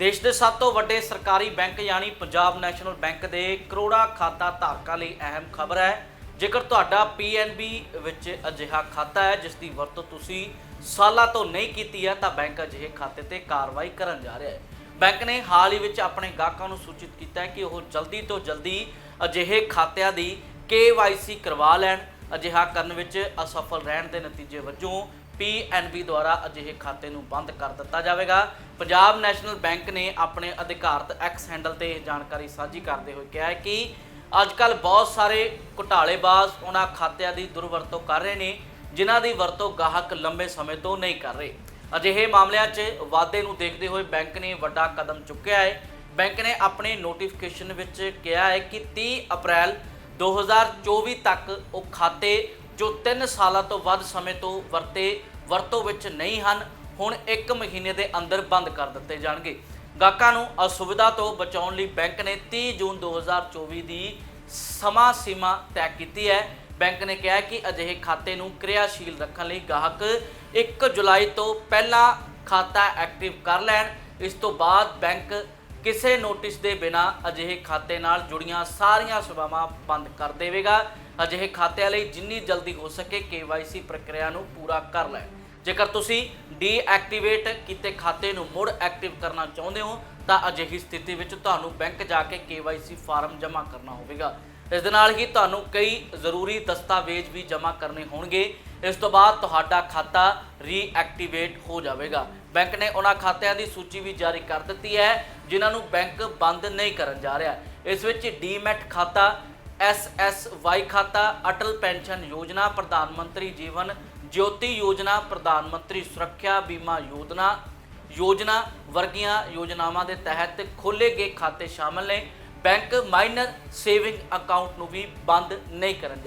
ਦੇਸ਼ ਦੇ ਸਭ ਤੋਂ ਵੱਡੇ ਸਰਕਾਰੀ ਬੈਂਕ ਯਾਨੀ ਪੰਜਾਬ ਨੈਸ਼ਨਲ ਬੈਂਕ ਦੇ ਕਰੋੜਾਂ ਖਾਤਾ ਧਾਰਕਾਂ ਲਈ ਅਹਿਮ ਖਬਰ ਹੈ। ਜੇਕਰ ਤੁਹਾਡਾ PNB ਵਿੱਚ ਅਜਿਹਾ ਖਾਤਾ ਹੈ, ਜਿਸ ਦੀ ਵਰਤੋਂ ਤੁਸੀਂ ਸਾਲਾਂ ਤੋਂ ਨਹੀਂ ਕੀਤੀ ਹੈ, ਤਾਂ ਬੈਂਕ ਅਜਿਹੇ ਖਾਤੇ ਤੇ ਕਾਰਵਾਈ ਕਰਨ ਜਾ ਰਿਹਾ ਹੈ। ਬੈਂਕ ਨੇ ਹਾਲ ਹੀ ਵਿੱਚ ਆਪਣੇ ਗਾਹਕਾਂ ਨੂੰ ਸੂਚਿਤ ਕੀਤਾ ਹੈ ਕਿ ਉਹ ਜਲਦੀ ਤੋਂ ਜਲਦੀ ਅਜਿਹੇ ਖਾਤਿਆਂ ਦੀ KYC ਕਰਵਾ ਲੈਣ। ਅਜਿਹਾ ਕਰਨ ਵਿੱਚ ਅਸਫਲ ਰਹਿਣ ਦੇ ਨਤੀਜੇ ਵਜੋਂ PNB ਦੁਆਰਾ ਅਜਿਹੇ ਖਾਤੇ ਨੂੰ ਬੰਦ ਕਰ ਦਿੱਤਾ ਜਾਵੇਗਾ। ਪੰਜਾਬ ਨੈਸ਼ਨਲ ਬੈਂਕ ਨੇ ਆਪਣੇ ਅਧਿਕਾਰਤ ਐਕਸ ਹੈਂਡਲ ਤੇ ਇਹ ਜਾਣਕਾਰੀ ਸਾਂਝੀ ਕਰਦੇ ਹੋਏ ਕਿਹਾ ਹੈ ਕਿ ਅੱਜ ਕੱਲ ਬਹੁਤ ਸਾਰੇ ਘੁਟਾਲੇਬਾਜ਼ ਉਹਨਾਂ ਖਾਤਿਆਂ ਦੀ ਦੁਰਵਰਤੋਂ ਕਰ ਰਹੇ ਨੇ, ਜਿਨ੍ਹਾਂ ਦੀ ਵਰਤੋਂ ਗਾਹਕ ਲੰਬੇ ਸਮੇਂ ਤੋਂ ਨਹੀਂ ਕਰ ਰਹੇ। ਅਜਿਹੇ ਮਾਮਲਿਆਂ 'ਚ ਵਾਅਦੇ ਨੂੰ ਦੇਖਦੇ ਹੋਏ ਬੈਂਕ ਨੇ ਵੱਡਾ ਕਦਮ ਚੁੱਕਿਆ ਹੈ। ਬੈਂਕ ਨੇ ਆਪਣੇ ਨੋਟੀਫਿਕੇਸ਼ਨ ਵਿੱਚ ਕਿਹਾ ਹੈ ਕਿ 30 ਅਪ੍ਰੈਲ 2024 ਤੱਕ ਉਹ ਖਾਤੇ ਜੋ 3 ਸਾਲਾਂ ਤੋਂ ਵੱਧ ਸਮੇਂ ਤੋਂ ਵਰਤੇ ਵਰਤੋਂ ਵਿੱਚ ਨਹੀਂ ਹਨ, ਹੁਣ 1 ਮਹੀਨੇ ਦੇ ਅੰਦਰ ਬੰਦ ਕਰ ਦਿੱਤੇ ਜਾਣਗੇ। ਗਾਹਕਾਂ ਨੂੰ ਅਸੁਵਿਧਾ ਤੋਂ ਬਚਾਉਣ ਲਈ ਬੈਂਕ ਨੇ 30 ਜੂਨ 2024 ਦੀ ਸਮਾਂ ਸੀਮਾ ਤੈਅ ਕੀਤੀ ਹੈ। ਬੈਂਕ ਨੇ ਕਿਹਾ ਕਿ ਅਜਿਹੇ ਖਾਤੇ ਨੂੰ ਕਿਰਿਆਸ਼ੀਲ ਰੱਖਣ ਲਈ ਗਾਹਕ 1 ਜੁਲਾਈ ਤੋਂ ਪਹਿਲਾਂ ਖਾਤਾ ਐਕਟਿਵ ਕਰ ਲੈਣ। ਇਸ ਤੋਂ ਬਾਅਦ ਬੈਂਕ ਕਿਸੇ ਨੋਟਿਸ ਦੇ ਬਿਨਾ ਅਜਿਹੇ ਖਾਤੇ ਨਾਲ ਜੁੜੀਆਂ ਸਾਰੀਆਂ ਸੇਵਾਵਾਂ ਬੰਦ ਕਰ ਦੇਵੇਗਾ। ਅਜਿਹੇ ਖਾਤਿਆਂ ਲਈ ਜਿੰਨੀ ਜਲਦੀ ਹੋ ਸਕੇ KYC ਪ੍ਰਕਿਰਿਆ ਨੂੰ ਪੂਰਾ ਕਰ ਲੈ। ਜੇਕਰ ਤੁਸੀਂ ਡੀਐਕਟੀਵੇਟ ਕੀਤੇ ਖਾਤੇ ਨੂੰ ਮੁੜ ਐਕਟਿਵ ਕਰਨਾ ਚਾਹੁੰਦੇ ਹੋ, ਤਾਂ ਅਜਿਹੀ ਸਥਿਤੀ ਵਿੱਚ ਤੁਹਾਨੂੰ ਬੈਂਕ ਜਾ ਕੇ KYC ਫਾਰਮ ਜਮ੍ਹਾਂ ਕਰਨਾ ਹੋਵੇਗਾ। ਇਸ ਦੇ ਨਾਲ ਹੀ ਤੁਹਾਨੂੰ ਕਈ ਜ਼ਰੂਰੀ ਦਸਤਾਵੇਜ਼ ਵੀ ਜਮ੍ਹਾਂ ਕਰਨੇ ਹੋਣਗੇ। ਇਸ ਤੋਂ ਬਾਅਦ ਤੁਹਾਡਾ ਖਾਤਾ ਰੀਐਕਟੀਵੇਟ ਹੋ ਜਾਵੇਗਾ। ਬੈਂਕ ਨੇ ਉਹਨਾਂ ਖਾਤਿਆਂ ਦੀ ਸੂਚੀ ਵੀ ਜਾਰੀ ਕਰ ਦਿੱਤੀ ਹੈ, ਜਿਨ੍ਹਾਂ ਨੂੰ ਬੈਂਕ ਬੰਦ ਨਹੀਂ ਕਰਨ ਜਾ ਰਿਹਾ। ਇਸ ਵਿੱਚ ਡੀਮੈਟ ਖਾਤਾ ਐਸਐਸਵਾਈ ਖਾਤਾ, ਅਟਲ ਪੈਨਸ਼ਨ ਯੋਜਨਾ, ਪ੍ਰਧਾਨ ਮੰਤਰੀ ਜੀਵਨ ਜਯੋਤੀ ਯੋਜਨਾ, ਪ੍ਰਧਾਨ ਮੰਤਰੀ ਸੁਰੱਖਿਆ ਬੀਮਾ ਯੋਜਨਾ ਯੋਜਨਾ, ਵਰਗੀਆਂ ਯੋਜਨਾਵਾਂ ਦੇ ਤਹਿਤ ਖੋਲੇ ਗਏ ਖਾਤੇ ਸ਼ਾਮਲ ਨੇ। ਬੈਂਕ ਮਾਈਨਰ ਸੇਵਿੰਗ ਅਕਾਊਂਟ ਨੂੰ ਵੀ ਬੰਦ ਨਹੀਂ ਕਰਨ ਜਾ